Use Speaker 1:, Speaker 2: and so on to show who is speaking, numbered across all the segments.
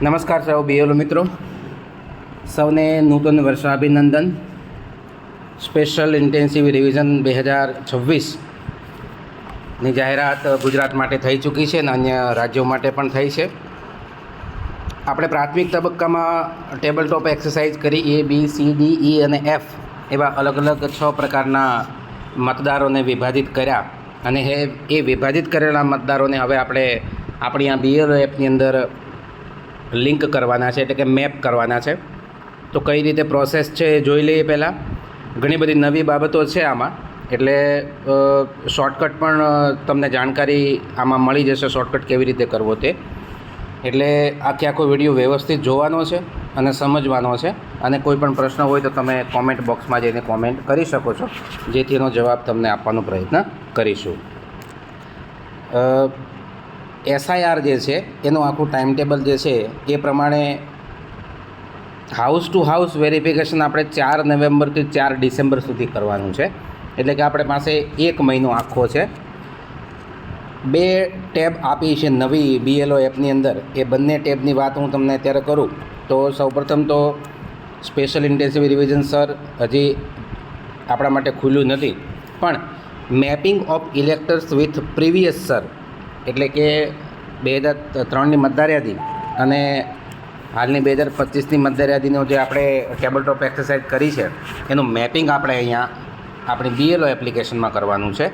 Speaker 1: નમસ્કાર સૌ બીએલો મિત્રો. સૌને નૂતન વર્ષાભિનંદન. સ્પેશિયલ ઇન્ટેન્સિવ રિવિઝન બે હજાર છવ્વીસની જાહેરાત ગુજરાત માટે થઈ ચૂકી છે અને અન્ય રાજ્યો માટે પણ થઈ છે. આપણે પ્રાથમિક તબક્કામાં ટેબલ ટોપ એક્સરસાઇઝ કરી એ બી સી ડી ઈ અને એફ એવા અલગ અલગ છ પ્રકારના મતદારોને વિભાજિત કર્યા. અને એ એ વિભાજિત કરેલા મતદારોને હવે આપણે આપણી આ બીએલ એપની અંદર લિંક કરવાના છે એટલે કે મેપ કરવાના છે. તો કઈ રીતે પ્રોસેસ છે એ જોઈ લઈએ પહેલાં. ઘણી બધી નવી બાબતો છે આમાં. એટલે શોર્ટકટ પણ તમને જાણકારી આમાં મળી જશે શોર્ટકટ કેવી રીતે કરવો તે. એટલે આખે આખો વીડિયો વ્યવસ્થિત જોવાનો છે અને સમજવાનો છે. અને કોઈ પણ પ્રશ્ન હોય તો તમે કોમેન્ટ બોક્સમાં જઈને કોમેન્ટ કરી શકો છો. જેથી એનો જવાબ તમને આપવાનો પ્રયત્ન કરીશું. એસઆઈઆર જે છે, એનું આખું ટાઈમ ટેબલ જે છે, એ પ્રમાણે હાઉસ ટુ હાઉસ વેરિફિકેશન આપણે ચાર નવેમ્બરથી ચાર ડિસેમ્બર સુધી કરવાનું છે. એટલે કે આપણે પાસે એક મહિનો આખો છે. બે ટેબ આપી છે નવી બીએલઓ એપની અંદર. એ બંને ટેબની વાત હું તમને અત્યારે કરું. તો સૌપ્રથમ તો સ્પેશિયલ ઇન્ટેન્સિવ રિવિઝન સર હજી આપણા માટે ખુલ્યું નથી. પણ mapping of electors with previous SIR એટલે કે બે હજાર ત્રણની મતદાર યાદી અને હાલની બે હજાર પચીસની મતદાર જે આપણે ટેબલ ટોપ એક્સરસાઇઝ કરી છે, એનું મેપિંગ આપણે અહીંયા આપણી બીએલઓ એપ્લિકેશનમાં કરવાનું છે.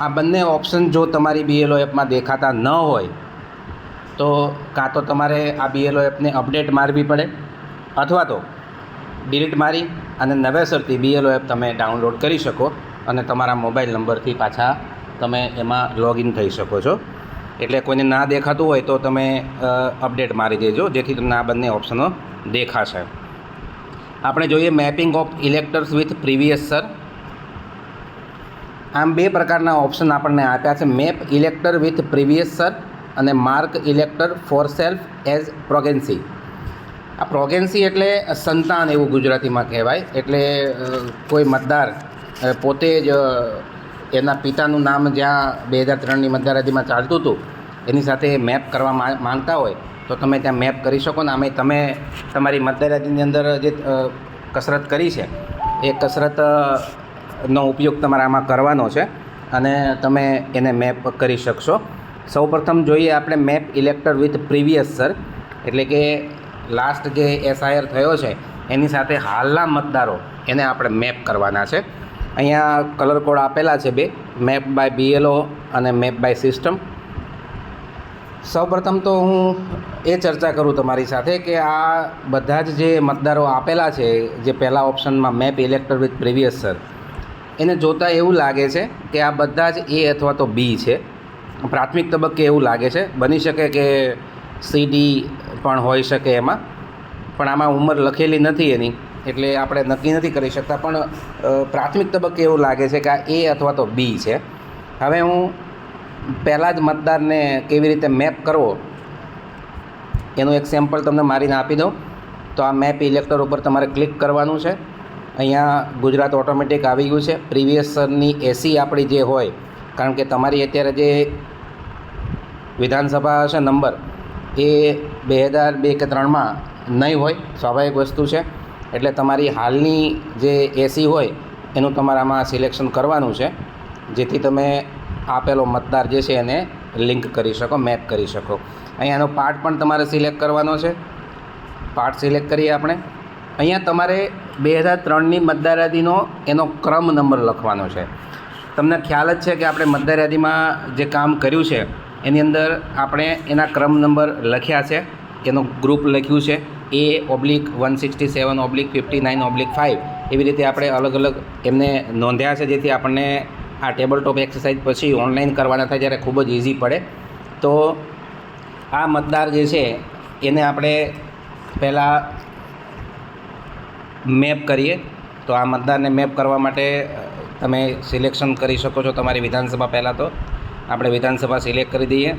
Speaker 1: આ બંને ઓપ્શન જો તમારી બીએલઓ એપમાં દેખાતા ન હોય, તો કાં તો તમારે આ બીએલઓ એપને અપડેટ મારવી પડે, અથવા તો ડિલીટ મારી અને નવેસરથી બીએલઓ એપ તમે ડાઉનલોડ કરી શકો અને તમારા મોબાઈલ નંબરથી પાછા તમે એમાં લોગિન થઈ શકો છો. એટલે કોઈને ના દેખાતું હોય તો તમે અપડેટ મારી દેજો, જેથી તમને આ બંને ઓપ્શનો દેખાશે. આપણે જોઈએ mapping of electors with previous SIR આમ બે પ્રકારના ઓપ્શન આપણને આપ્યા છે. Map elector with previous SIR અને mark elector for self as progeny આ પ્રોગેન્સી એટલે સંતાન એવું ગુજરાતીમાં કહેવાય. એટલે કોઈ મતદાર પોતે જ એના પિતાનું નામ જ્યાં બે હજાર ત્રણની મતદાર ચાલતું હતું, એની સાથે મેપ કરવા માંગતા હોય, તો તમે ત્યાં મેપ કરી શકો ને. આમે તમે તમારી મતદાર અંદર જે કસરત કરી છે, એ કસરતનો ઉપયોગ તમારે આમાં કરવાનો છે અને તમે એને મેપ કરી શકશો. સૌપ્રથમ જોઈએ આપણે map elector with previous SIR, એટલે કે લાસ્ટ જે એસઆઈઆર થયો છે, એની સાથે હાલના મતદારો, એને આપણે મેપ કરવાના છે. અહીંયા કલર કોડ આપેલા છે બે. મેપ બાય બીએલઓ અને મેપ બાય સિસ્ટમ સૌપ્રથમ તો હું એ ચર્ચા કરું તમારી સાથે કે આ બધા જ જે મતદારો આપેલા છે, જે પહેલા ઓપ્શનમાં map elector with previous SIR એને જોતાં એવું લાગે છે કે આ બધા જ એ અથવા તો બી છે. પ્રાથમિક તબક્કે એવું લાગે છે. બની શકે કે સીડી પણ હોઈ શકે એમાં. પણ આમાં ઉંમર લખેલી નથી એની. એટલે આપણે નક્કી નથી કરી શકતા, પણ પ્રાથમિક તબક્કે એવું લાગે છે કે આ એ અથવા તો બી છે. હવે હું પહેલાં જ મતદારને કેવી રીતે મેપ કરવો, એનું એક સેમ્પલ તમને મારીને આપી દઉં. તો આ મેપ ઇલેક્ટર ઉપર તમારે ક્લિક કરવાનું છે. અહીંયા ગુજરાત ઓટોમેટિક આવી ગયું છે. પ્રિવિયસની એસી આપણી જે હોય, કારણ કે તમારી અત્યારે જે વિધાનસભા હશે નંબર એ બે હજાર બે કે ત્રણમાં નહીં હોય, સ્વાભાવિક વસ્તુ છે. એટલે તમારી હાલની જે એસી હોય, એનું તમારામાં સિલેક્શન કરવાનું છે. જેથી તમે આપેલો મતદાર જે છે એને લિંક કરી શકો મેપ કરી શકો. અહીંયાનો પાર્ટ પણ તમારે સિલેક્ટ કરવાનો છે. પાર્ટ સિલેક્ટ કરીએ આપણે. અહીંયા તમારે બે હજાર ત્રણની મતદાર યાદીનો એનો ક્રમ નંબર લખવાનો છે. તમને ખ્યાલ જ છે કે આપણે મતદાર યાદીમાં જે કામ કર્યું છે, એની અંદર આપણે એના ક્રમ નંબર લખ્યા છે. એનું ગ્રુપ લખ્યું છે. A oblique one sixty seven oblique fifty nine oblique five એવી રીતે આપણે અલગ અલગ એમને નોંધ્યા છે, જેથી આપણને આ ટેબલ ટોપ એક્સરસાઇઝ પછી ઓનલાઈન કરવાના થાય ત્યારે ખૂબ જ ઇઝી પડે. તો આ મતદાર જે છે, એને આપણે પહેલાં મેપ કરીએ. તો આ મતદારને મેપ કરવા માટે તમે સિલેક્શન કરી શકો છો તમારી વિધાનસભા પહેલાં તો. આપણે વિધાનસભા સિલેક્ટ કરી દઈએ.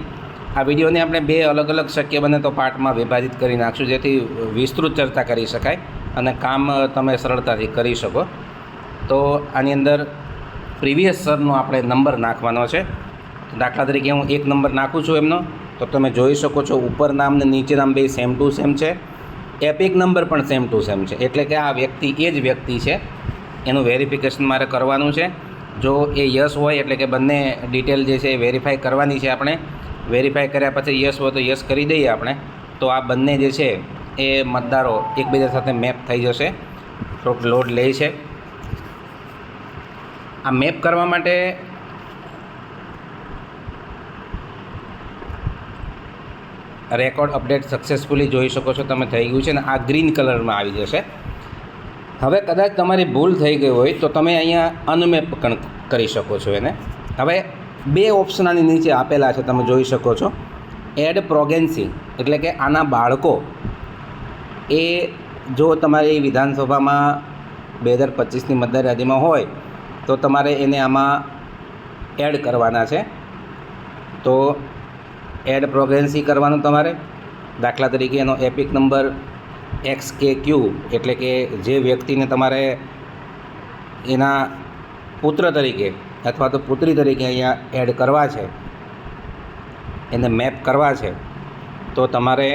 Speaker 1: આ વિડીયોને આપણે બે અલગ અલગ શક્ય બને તો પાર્ટમાં વિભાજિત કરી નાખશું, જેથી વિસ્તૃત ચર્ચા કરી શકાય અને કામ તમે સરળતાથી કરી શકો. તો આની અંદર પ્રીવિયસ સરનો આપણે નંબર નાખવાનો છે. દાખલા તરીકે હું એક નંબર નાખું છું એમનો, તો તમે જોઈ શકો છો ઉપર નામ ને નીચે નામ બે સેમ ટુ સેમ છે. એપિક નંબર પણ સેમ ટુ સેમ છે. એટલે કે આ વ્યક્તિ એ જ વ્યક્તિ છે. એનું વેરિફિકેશન મારે કરવાનું છે. જો એ યસ હોય એટલે કે બંને ડિટેલ જે છે એ વેરીફાઈ કરવાની છે આપણે. વેરીફાઈ કર્યા પછી યસ હોય તો યસ કરી દઈએ આપણે. તો આ બંને જે છે એ મતદારો એકબીજા સાથે મેપ થઈ જશે. થોડોક લોડ લે છે. આ મેપ કરવા માટે રેકોર્ડ અપડેટ સક્સેસફુલી જોઈ શકો છો તમે થઈ ગયું છે ને આ ગ્રીન કલરમાં આવી જશે. હવે કદાચ તમારી ભૂલ થઈ ગઈ હોય તો તમે અહીંયા અનમેપ કરી શકો છો એને. હવે બે ઓપ્શન આની નીચે આપેલા છે, તમે જોઈ શકો છો. એડ પ્રોગેન્સી એટલે કે આના બાળકો એ જો તમારી વિધાનસભામાં બે હજાર પચીસની મતદાર હોય, તો તમારે એને આમાં એડ કરવાના છે. તો એડ પ્રોગ્રેન્સી કરવાનું તમારે. દાખલા તરીકે એનો EPIC number X K Q એટલે કે જે વ્યક્તિને તમારે એના પુત્ર તરીકે અથવા તો પુત્રી તરીકે અહીંયા એડ કરવા છે, એને મેપ કરવા છે, તો તમારે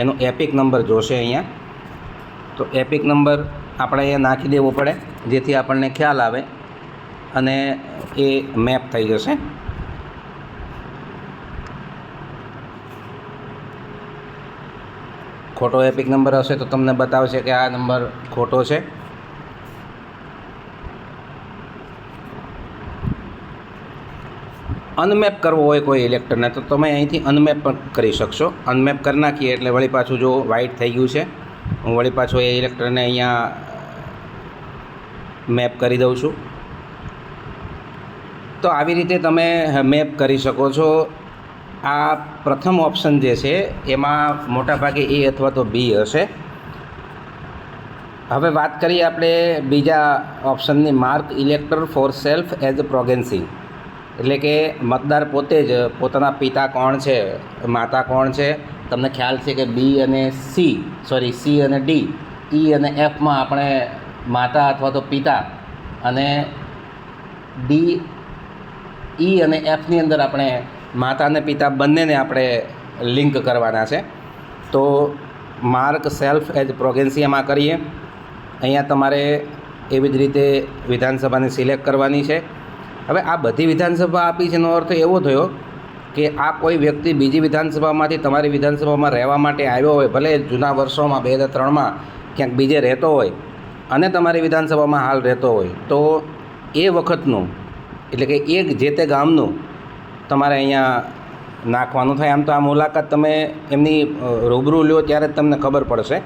Speaker 1: એનો એપિક નંબર જોશે અહીંયા. તો એપિક નંબર આપણે અહીંયા નાખી દેવો પડે, જેથી આપણને ખ્યાલ આવે અને એ મેપ થઈ જશે. ખોટો એપિક નંબર હશે તો તમને બતાવશે કે આ નંબર ખોટો છે. અનમેપ કરવો હોય કોઈ ઇલેક્ટરને તો તમે અહીંથી અનમેપ પણ કરી શકશો. અનમેપ કરી નાખીએ એટલે વળી પાછું જો વ્હાઇટ થઈ ગયું છે, હું વળી પાછું એ ઇલેક્ટરને અહીંયા મેપ કરી દઉં છું. તો આવી રીતે તમે મેપ કરી શકો છો. આ પ્રથમ ઓપ્શન જે છે, એમાં મોટાભાગે એ અથવા તો બી હશે. હવે વાત કરીએ આપણે બીજા ઓપ્શનની mark elector for self as progeny એટલે કે મતદાર પોતે જ પોતાના પિતા કોણ છે, માતા કોણ છે, તમને ખ્યાલ છે કે બી અને સી સોરી સી અને ડી ઈ અને એફમાં આપણે માતા અથવા તો પિતા અને ડી ઈ અને એફની અંદર આપણે માતા અને પિતા બંનેને આપણે લિંક કરવાના છે. તો માર્ક સેલ્ફ એઝ પ્રોગેન્સીમાં કરીએ. અહીંયા તમારે એવી જ રીતે વિધાનસભાને સિલેક્ટ કરવાની છે. હવે આ બધી વિધાનસભા આપી છે એનો અર્થ એવો થયો કે આ કોઈ વ્યક્તિ બીજી વિધાનસભામાંથી તમારી વિધાનસભામાં રહેવા માટે આવ્યો હોય, ભલે જૂના વર્ષોમાં, બે હજાર ત્રણમાં ક્યાંક બીજે રહેતો હોય અને તમારી વિધાનસભામાં હાલ રહેતો હોય, તો એ વખતનું, એટલે કે એક જે તે ગામનું તમારે અહીંયા નાખવાનું થાય. આમ તો આ મુલાકાત તમે એમની રૂબરૂ લ્યો ત્યારે જ તમને ખબર પડશે.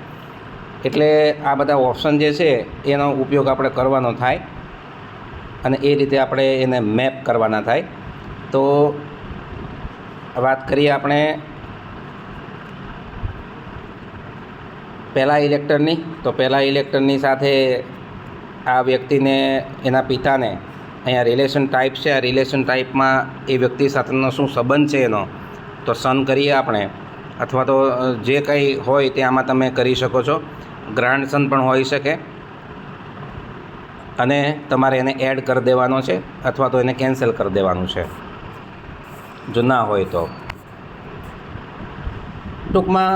Speaker 1: એટલે આ બધા ઓપ્શન જે છે, એનો ઉપયોગ આપણે કરવાનો થાય. અને એ રીતે આપણે એને મેપ કરવાના થાય. તો વાત કરીએ આપણે પહેલાં ઇલેક્ટરની. તો પહેલાં ઇલેક્ટરની સાથે આ વ્યક્તિને, એના પિતાને, અહીંયા રિલેશન ટાઈપ છે. આ રિલેશન ટાઈપમાં એ વ્યક્તિ સાથેનો શું સંબંધ છે એનો? તો સન કરીએ આપણે. અથવા તો જે કંઈ હોય તે આમાં તમે કરી શકો છો. ગ્રાન્ડ સન પણ હોઈ શકે. અને તમારે એને એડ કરી દેવાનો છે અથવા તો એને કેન્સલ કરી દેવાનું છે. જો ના હોય તો. ટૂંકમાં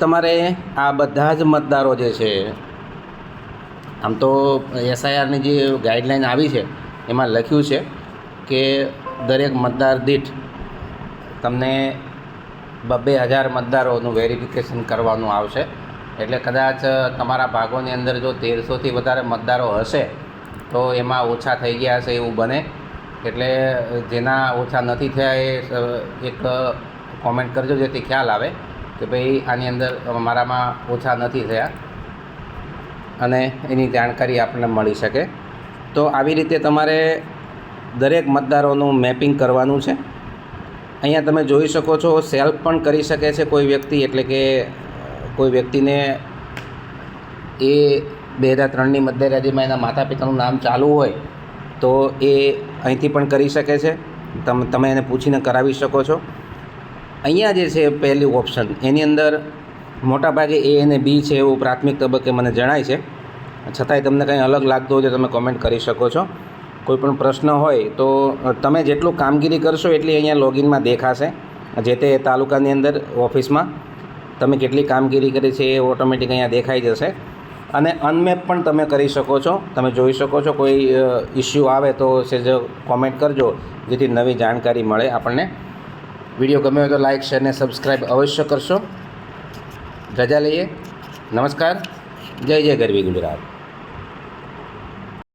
Speaker 1: તમારે આ બધા જ મતદારો જે છે, આમ તો એસઆઈઆરની જે ગાઈડલાઈન આવી છે, એમાં લખ્યું છે કે દરેક મતદાર દીઠ તમને બબ્બે હજાર મતદારોનું વેરિફિકેશન કરવાનું આવશે. એટલે કદાચ તમારા ભાગોની અંદર જો તેરસોથી વધારે મતદારો હશે તો એમાં ઓછા થઈ ગયા હશે એવું બને. એટલે જેના ઓછા નથી થયા એ એક કોમેન્ટ કરજો જેથી ખ્યાલ આવે કે ભાઈ આની અંદર મારામાં ઓછા નથી થયા અને એની જાણકારી આપણને મળી શકે. તો આવી રીતે તમારે દરેક મતદારોનું મેપિંગ કરવાનું છે. અહીંયા તમે જોઈ શકો છો સેલ્ફ પણ કરી શકે છે કોઈ વ્યક્તિ, એટલે કે કોઈ વ્યક્તિને એ બે હજાર ત્રણની યાદીમાં એના માતા પિતાનું નામ ચાલુ હોય તો એ અહીંથી પણ કરી શકે છે. તમે તમે એને પૂછીને કરાવી શકો છો. અહીંયા જે છે પહેલું ઓપ્શન, એની અંદર મોટાભાગે એ અને બી છે એવું પ્રાથમિક તબક્કે મને જણાય છે. છતાંય તમને કંઈ અલગ લાગતું હોય તો તમે કોમેન્ટ કરી શકો છો. કોઈ પણ પ્રશ્ન હોય તો તમે જેટલું કામગીરી કરશો એટલી અહીંયા લોગિનમાં દેખાશે. જે તે તાલુકાની અંદર ઓફિસમાં તમે કેટલી કામગીરી કરી છે એ ઓટોમેટિક અહીંયા દેખાઈ જશે. અને અનમેપ પણ તમે કરી શકો છો. તમે જોઈ શકો છો કોઈ ઇસ્યુ આવે તો સેજ કોમેન્ટ કરજો, જેથી નવી જાણકારી મળે આપણને. વીડિયો ગમે હોય તો લાઇક શેર ને સબસ્ક્રાઈબ અવશ્ય કરશો. રજા લઈએ. નમસ્કાર. જય જય ગરવી ગુજરાત.